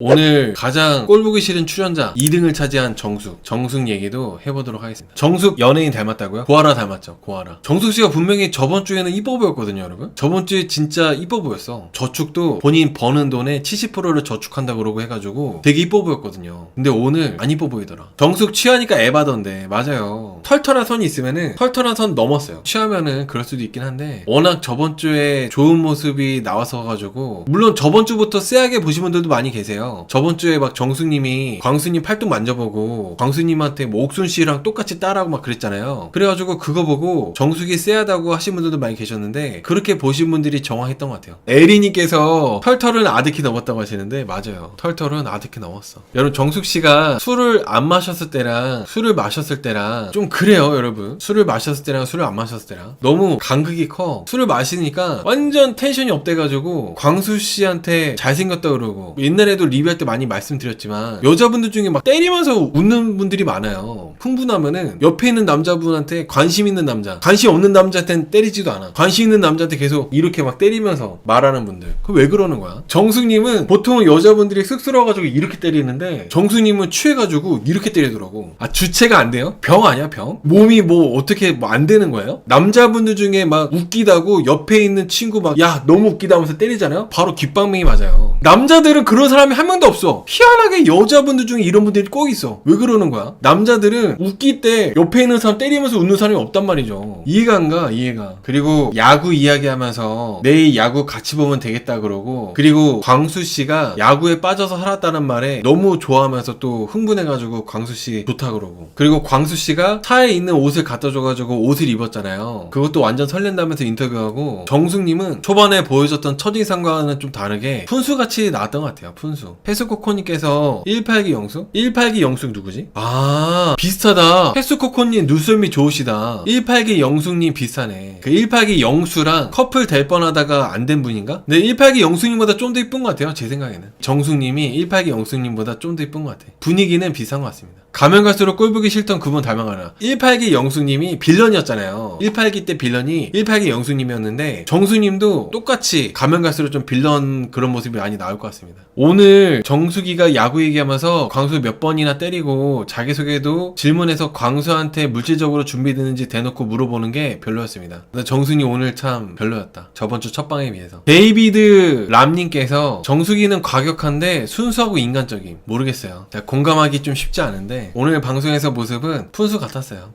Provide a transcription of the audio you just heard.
오늘 가장 꼴 보기 싫은 출연자 2등을 차지한 정숙. 정숙 얘기도 해보도록 하겠습니다. 정숙 연예인 닮았다고요? 고아라 닮았죠. 고아라. 정숙 씨가 분명히 저번 주에는 이뻐 보였거든요, 여러분. 저번 주에 진짜 이뻐 보였어. 저축도 본인 버는 돈의 70%를 저축한다고 그러고 해가지고 되게 이뻐 보였거든요. 근데 오늘 안 이뻐 보이더라. 정숙 취하니까 에바던데 맞아요. 털털한 선이 있으면은 털털한 선 넘었어요. 취하면은 그럴 수도 있긴 한데 워낙 저번 주에 좋은 모습이 나와서 가지고 물론 저번 주부터 쎄하게 보신 분들도 많이 계세요. 저번 주에 막 정숙님이 광수님 팔뚝 만져보고 광수님한테 뭐 옥순 씨랑 똑같이 따라하고 막 그랬잖아요. 그래가지고 그거 보고 정숙이 쎄하다고 하신 분들도 많이 계셨는데 그렇게 보신 분들이 정확했던 것 같아요. 에리님께서 털털은 아득히 넘었다고 하시는데 맞아요. 털털은 아득히 넘었어. 여러분 정숙 씨가 술을 안 마셨을 때랑 술을 마셨을 때랑 좀 그래요, 여러분. 술을 마셨을 때랑 술을 안 마셨을 때랑 너무 간극이 커. 술을 마시니까 완전 텐션이 업돼가지고 광수 씨한테 잘생겼다 그러고 옛날에도 리 뷰할 때 많이 말씀드렸지만 여자분들 중에 막 때리면서 웃는 분들이 많아요. 흥분하면은 옆에 있는 남자분한테 관심 있는 남자, 관심 없는 남자한테는 때리지도 않아. 관심 있는 남자한테 계속 이렇게 막 때리면서 말하는 분들. 그 왜 그러는 거야? 정숙님은 보통 여자분들이 쑥스러워가지고 이렇게 때리는데 정숙님은 취해가지고 이렇게 때리더라고. 아 주체가 안 돼요? 병 아니야 병? 몸이 뭐 어떻게 뭐 안 되는 거예요? 남자분들 중에 막 웃기다고 옆에 있는 친구 막 야 너무 웃기다 하면서 때리잖아요? 바로 귓방맹이 맞아요. 남자들은 그런 사람이 한 명도 없어. 희한하게 여자분들 중에 이런 분들이 꼭 있어. 왜 그러는 거야? 남자들은 웃기 때 옆에 있는 사람 때리면서 웃는 사람이 없단 말이죠. 이해가 안 가, 이해가. 그리고 야구 이야기하면서 내일 야구 같이 보면 되겠다 그러고 그리고 광수 씨가 야구에 빠져서 살았다는 말에 너무 좋아하면서 또 흥분해가지고 광수 씨 좋다 그러고 그리고 광수 씨가 차에 있는 옷을 갖다 줘가지고 옷을 입었잖아요. 그것도 완전 설렌다면서 인터뷰하고 정숙님은 초반에 보여줬던 첫인상과는 좀 다르게 푼수같이 나왔던 것 같아요. 푼수. 페스코코님께서 1팔기 영숙? 1팔기 영숙 누구지? 아 비슷 하다. 페스코코님 눈썰미 좋으시다. 1팔기 영숙님 비슷하네. 그 1팔기 영수랑 커플 될 뻔하다가 안 된 분인가? 근데 1팔기 영숙님보다 좀 더 이쁜 것 같아요. 제 생각에는. 정숙님이 1팔기 영숙님보다 좀 더 이쁜 것 같아. 분위기는 비슷한 것 같습니다. 가면 갈수록 꼴보기 싫던 그분 닮아가나. 18기 영숙님이 빌런이었잖아요. 18기 때 빌런이 18기 영숙님이었는데 정숙님도 똑같이 가면 갈수록 좀 빌런 그런 모습이 많이 나올 것 같습니다. 오늘 정숙이가 야구 얘기하면서 광수 몇 번이나 때리고 자기소개도 질문에서 광수한테 물질적으로 준비되는지 대놓고 물어보는 게 별로였습니다. 정숙이 오늘 참 별로였다. 저번 주 첫 방에 비해서. 데이비드 람님께서 정숙이는 과격한데 순수하고 인간적임. 모르겠어요. 공감하기 좀 쉽지 않은데 오늘 방송에서 모습은 푼수 같았어요.